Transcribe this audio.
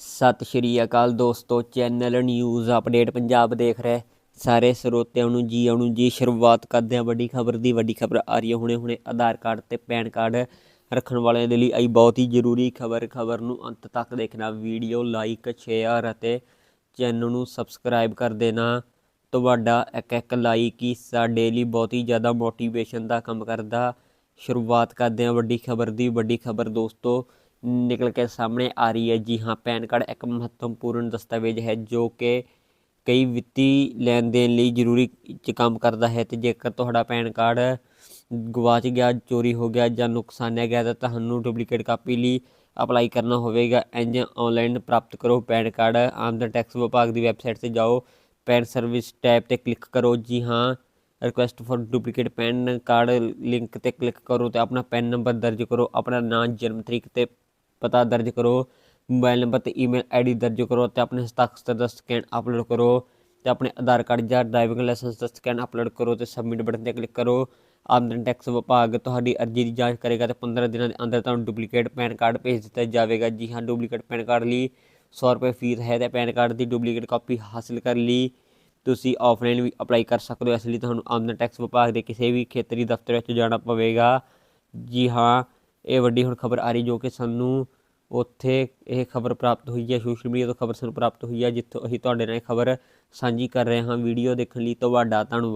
ਸਤਿ ਸ਼੍ਰੀ ਅਕਾਲ ਦੋਸਤੋ, channel news update Punjab ਦੇਖ ਰਹੇ ਸਾਰੇ ਸਰੋਤਿਆਂ ਨੂੰ ਜੀ ਆਉਣ ਜੀ, ਸ਼ੁਰੂਆਤ ਕਰਦੇ ਹਾਂ ਵੱਡੀ ਖਬਰ ਦੀ। ਵੱਡੀ ਖਬਰ ਆ ਰਹੀ ਹੈ ਹੁਣੇ ਹੁਣੇ, ਆਧਾਰ ਕਾਰਡ ਤੇ ਪੈਨ ਕਾਰਡ ਰੱਖਣ ਵਾਲਿਆਂ ਦੇ ਲਈ ਆਈ ਬਹੁਤ ਹੀ ਜ਼ਰੂਰੀ ਖਬਰ। ਖਬਰ ਨੂੰ ਅੰਤ ਤੱਕ ਦੇਖਣਾ, ਵੀਡੀਓ ਲਾਈਕ, ਸ਼ੇਅਰ ਅਤੇ ਚੈਨਲ ਨੂੰ ਸਬਸਕ੍ਰਾਈਬ ਕਰ ਦੇਣਾ। ਤੁਹਾਡਾ ਇੱਕ ਇੱਕ ਲਾਈਕ ਹੀ ਸਾਡੇ ਲਈ ਬਹੁਤ ਹੀ ਜ਼ਿਆਦਾ ਮੋਟੀਵੇਸ਼ਨ ਦਾ ਕੰਮ ਕਰਦਾ। ਸ਼ੁਰੂਆਤ ਕਰਦੇ ਹਾਂ ਵੱਡੀ ਖਬਰ ਦੀ। ਵੱਡੀ ਖਬਰ ਦੋਸਤੋ ਨਿਕਲ ਕੇ ਸਾਹਮਣੇ ਆ ਰਹੀ ਹੈ। ਜੀ ਹਾਂ, ਪੈਨ ਕਾਰਡ ਇੱਕ ਮਹੱਤਵਪੂਰਨ ਦਸਤਾਵੇਜ਼ ਹੈ ਜੋ ਕਿ ਕਈ ਵਿੱਤੀ ਲੈਣ ਦੇਣ ਲਈ ਜ਼ਰੂਰੀ ਚ ਕੰਮ ਕਰਦਾ ਹੈ ਤੇ ਜੇਕਰ ਤੁਹਾਡਾ ਪੈਨ ਕਾਰਡ ਗਵਾਚ ਗਿਆ, ਚੋਰੀ ਹੋ ਗਿਆ ਜਾਂ ਨੁਕਸਾਨਿਆ ਗਿਆ, ਤਾਂ ਤੁਹਾਨੂੰ ਡੁਪਲੀਕੇਟ ਕਾਪੀ ਲਈ ਅਪਲਾਈ ਕਰਨਾ ਹੋਵੇਗਾ। ਇੰਜ ਆਨਲਾਈਨ ਪ੍ਰਾਪਤ ਕਰੋ ਪੈਨ ਕਾਰਡ। ਆਮਦਨ ਟੈਕਸ ਵਿਭਾਗ ਦੀ ਵੈਬਸਾਈਟ ਤੇ ਜਾਓ, ਪੈਨ ਸਰਵਿਸ ਟੈਬ ਤੇ ਕਲਿੱਕ ਕਰੋ। ਜੀ ਹਾਂ, request for duplicate PAN card link ਤੇ ਕਲਿੱਕ ਕਰੋ ਤੇ ਆਪਣਾ ਪੈਨ ਨੰਬਰ ਦਰਜ ਕਰੋ, ਆਪਣਾ ਨਾਮ ਜਨਮ ਤਰੀਕ ਤੇ ਪਤਾ ਦਰਜ ਕਰੋ। ਮੋਬਾਈਲ ਨੰਬਰ ਤੇ ਈਮੇਲ ਆਈਡੀ ਦਰਜ ਕਰੋ ਤੇ ਆਪਣੇ ਹਸਤਾਖਰ ਦਾ ਸਕੈਨ ਅਪਲੋਡ ਕਰੋ ਤੇ ਆਪਣੇ ਆਧਾਰ ਕਾਰਡ ਜਾਂ ਡਰਾਈਵਿੰਗ ਲਾਇਸੈਂਸ ਦਾ ਸਕੈਨ ਅਪਲੋਡ ਕਰੋ ਤੇ ਸਬਮਿਟ ਬਟਨ ਤੇ ਕਲਿੱਕ ਕਰੋ। ਆਮਦਨ ਟੈਕਸ ਵਿਭਾਗ ਤੁਹਾਡੀ ਅਰਜ਼ੀ ਦੀ ਜਾਂਚ ਕਰੇਗਾ ਤੇ 15 ਦਿਨਾਂ ਦੇ ਅੰਦਰ ਤੁਹਾਨੂੰ ਡੁਪਲੀਕੇਟ ਪੈਨ ਕਾਰਡ ਭੇਜ ਦਿੱਤਾ ਜਾਵੇਗਾ। ਜੀ ਹਾਂ, ਡੁਪਲੀਕੇਟ ਪੈਨ ਕਾਰਡ ਲਈ 100 ਰੁਪਏ ਫੀਸ ਹੈ ਤੇ ਪੈਨ ਕਾਰਡ ਦੀ ਡੁਪਲੀਕੇਟ ਕਾਪੀ ਹਾਸਲ ਕਰਨ ਲਈ। ਤੁਸੀਂ ਆਫਲਾਈਨ ਵੀ ਅਪਲਾਈ ਕਰ ਸਕਦੇ ਹੋ। ਇਸ ਲਈ ਤੁਹਾਨੂੰ ਆਮਦਨ ਟੈਕਸ ਵਿਭਾਗ ਦੇ ਕਿਸੇ ਵੀ ਖੇਤਰੀ ਦਫ਼ਤਰ ਵਿੱਚ ਜਾਣਾ ਪਵੇਗਾ। ਜੀ ਹਾਂ ਇਹ ਵੱਡੀ ਹੁਣ ਖਬਰ ਆ ਰਹੀ ਜੋ ਕਿ ਸਾਨੂੰ ਉੱਥੇ ਇਹ ਖਬਰ ਪ੍ਰਾਪਤ ਹੋਈ ਹੈ, ਸੋਸ਼ਲ ਮੀਡੀਆ ਤੋਂ ਖਬਰ ਸਾਨੂੰ ਪ੍ਰਾਪਤ ਹੋਈ ਹੈ, ਜਿੱਥੋਂ ਅਸੀਂ ਤੁਹਾਡੇ ਨਾਲ ਇਹ ਖਬਰ ਸਾਂਝੀ ਕਰ ਰਹੇ ਹਾਂ, ਵੀਡੀਓ ਦੇਖਣ ਲਈ ਤੁਹਾਡਾ ਧੰਨਵਾਦ।